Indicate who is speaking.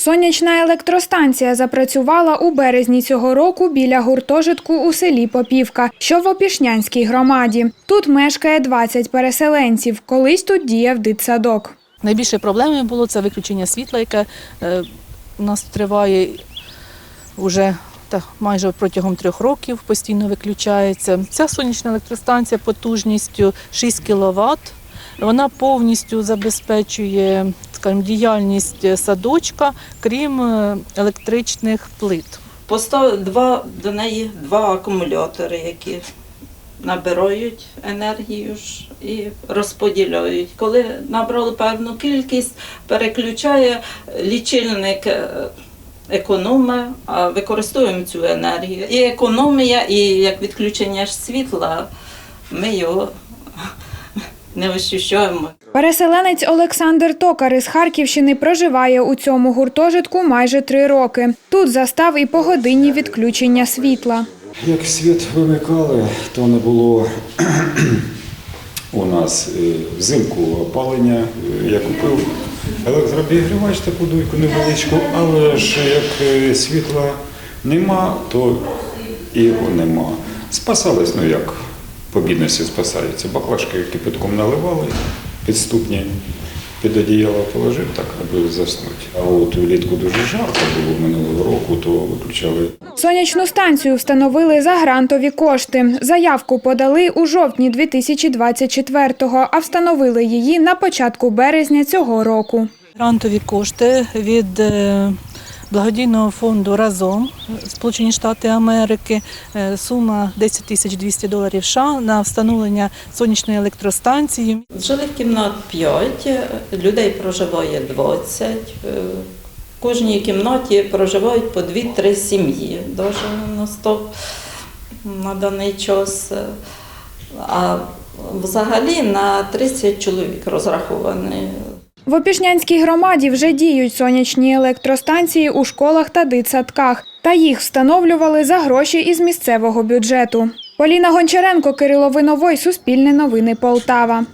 Speaker 1: Сонячна електростанція запрацювала у березні цього року біля гуртожитку у селі Попівка, що в Опішнянській громаді. Тут мешкає 20 переселенців. Колись тут діяв дитсадок.
Speaker 2: Найбільше проблеми було це виключення світла, яке е, у нас триває вже та, майже протягом трьох років, постійно виключається. Ця сонячна електростанція потужністю 6 кВт. Вона повністю забезпечує скажімо, діяльність садочка, крім е, електричних плит.
Speaker 3: Постав два до неї два акумулятори, які набирають енергію ж і розподіляють. Коли набрали певну кількість, переключає лічильник. е, Економи, використовуємо цю енергію. І економія, і як відключення ж світла, ми його не ощущаємо.
Speaker 1: Переселенець Олександр Токар із Харківщини проживає у цьому гуртожитку майже три роки. Тут застав і погодинні відключення світла.
Speaker 4: Як світ вимикали, то не було у нас е, взимку опалення. Е, Я купив електрообігрівач таку дуйку невеличку, але ж як е, світла нема, то і його нема. Спасались, ну як по бідності спасаються. Баклажки кипятком наливали, підступні. Під одіяло положив, так аби заснути. А от влітку дуже жарко було минулого року, то виключали
Speaker 1: Сонячну станцію встановили за грантові кошти. Заявку подали у жовтні 2024-го, а встановили її на початку березня цього року.
Speaker 2: Грантові кошти від е, благодійного фонду разом Сполучені Штати Америки. Е, Сума 10 тисяч 200 доларів США на встановлення сонячної електростанції.
Speaker 3: Жилих кімнат 5, людей проживає 20. е, В кожній кімнаті проживають по 2-3 сім'ї, навіть на стоп на даний час. А взагалі на 30 чоловік розрахований.
Speaker 1: В Опішнянській громаді вже діють сонячні електростанції у школах та дитсадках, та їх встановлювали за гроші із місцевого бюджету. Поліна Гончаренко, Кирило Виновой, Суспільне новини Полтава.